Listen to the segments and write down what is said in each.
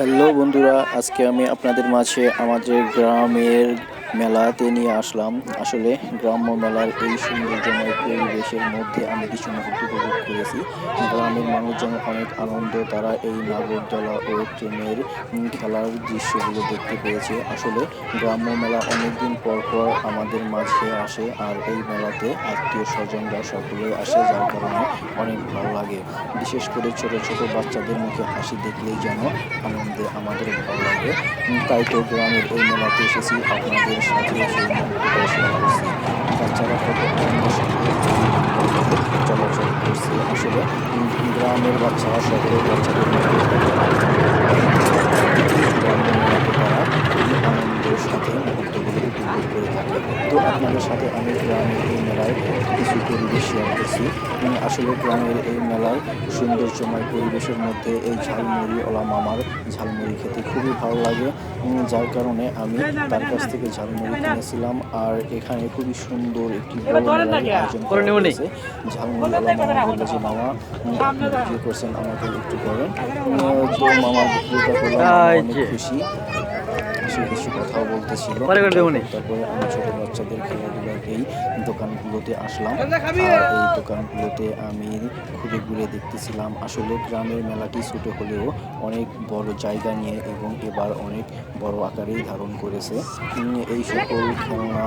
Hello বন্ধুরা আজকে আমি আপনাদের মাঝে আমাদের গ্রামের মেলাতে নিয়ে আসলাম। আসলে গ্রাম্য মেলার এই সৌন্দর্যময় পরিবেশের মধ্যে আমি কিছু মুহূর্ত উপভোগ করেছি। গ্রামের মানুষজন অনেক আনন্দ, তারা এই নাগরদোলা ও ট্রেনের খেলার দৃশ্যগুলো দেখতে পেয়েছে। আসলে গ্রাম্য মেলা অনেকদিন পর পর আমাদের মাঝে আসে আর এই মেলাতে আত্মীয় স্বজনরা সকলে আসে, যার কারণে অনেক ভালো লাগে। বিশেষ করে ছোট ছোট বাচ্চাদের মুখে হাসি দেখলেই যেন আনন্দে আমাদের ভালো লাগে। তাই তো গ্রামের এই মেলাতে এসেছি। আপনাদের বাচ্চারা চলাচল করছে আসলে গ্রামের বাচ্চারা সকলের বাচ্চাদের মতো গ্রামের মেলাতে তারা খুবই আনন্দের সাথে মুহূর্তগুলো উপভোগ করে থাকে তো আপনাদের সাথে আমি গ্রামের এই মেলায় কিছু পরিবেশ শেয়ার করছি। আসলে গ্রামের এই মেলায় সৌন্দর্যময় পরিবেশের মধ্যে এই ঝালমুড়ি ওলা মামার ঝালমুড়ি খেতে খুবই ভালো লাগে। যার কারণে আমি তার কাছ থেকে ঝালমুড়ি কিনেছিলাম আর এখানে খুবই সুন্দর একটি আয়োজন করা হয়েছে। ঝালমুড়ি ওলা মামা বলল যে মামা আপনি করছেন আমাকে একটু করেন। তো মামা ভিডিওটা করলাম খুশি। সে কিছু কথাও বলতেছিল। তারপরে আমি ছোট বাচ্চাদের খেলাধুলার এই দোকানগুলোতে আসলাম। আর এই দোকানগুলোতে আমি ঘুরে ঘুরে দেখতেছিলাম। আসলে গ্রামের মেলাটি ছোট হলেও অনেক বড় জায়গা নিয়ে এবং এবার অনেক বড় আকারেই ধারণ করেছে। এই সকল খেলনা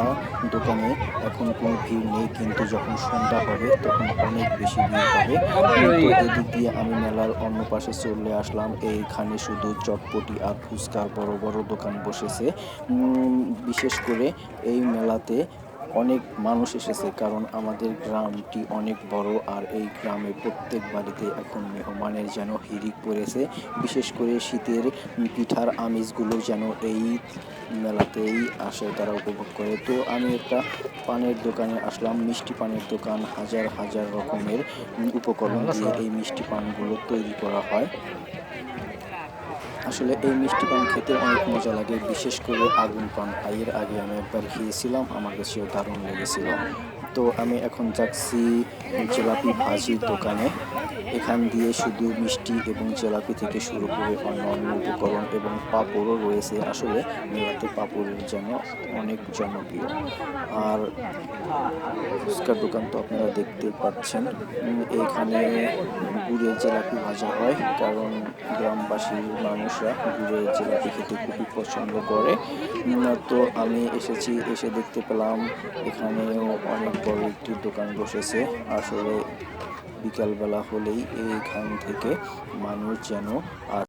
দোকানে এখন কোনো ভিড় নেই কিন্তু যখন সন্ধ্যা হবে তখন অনেক বেশি ভিড় হবে। এদিক দিয়ে আমি মেলার অন্য পাশে চলে আসলাম। এইখানে শুধু চটপটি আর ফুচকার বড় বড় দোকান বসেছে বিশেষ করে এই মেলাতে অনেক মানুষ এসেছে কারণ আমাদের গ্রামটি অনেক বড় আর এই গ্রামে প্রত্যেক বাড়িতে এখন মেহমানের যেন হিরিক পড়েছে। বিশেষ করে শীতের পিঠার আমিষগুলো যেন এই মেলাতেই আসে, তারা উপভোগ করে। তো আমি একটা পানের দোকানে আসলাম, মিষ্টি পানের দোকান, হাজার হাজার রকমের উপকরণ দিয়ে এই মিষ্টি পানগুলো তৈরি করা হয়। আসলে এই মিষ্টি পান খেতে অনেক মজা লাগে, বিশেষ করে আগুন পান। আইয়ের আগে আমি একবার খেয়েছিলাম, আমার কাছেও দারুণ লেগেছিল। তো আমি এখন যাচ্ছি জিলাপি ভাজির দোকানে। এখান দিয়ে শুধু মিষ্টি এবং জিলাপি থেকে শুরু করে অন্যান্য উপকরণ এবং পাঁপড়ও রয়েছে। আসলে মেলাতে পাঁপড়ের যেন অনেক জনপ্রিয়। আর ফুচকার দোকান তো আপনারা দেখতে পাচ্ছেন। এখানে গুড়ের জিলাপি ভাজা হয়, কারণ গ্রামবাসীর মানুষরা গুড়ের জিলাপি খেতে খুবই পছন্দ করে। তো আমি এসেছি, এসে দেখতে পেলাম এখানেও অনেক বড় একটি দোকান বসেছে। আসলে বিকালবেলা হলেই এইখান থেকে মানুষ যেন আর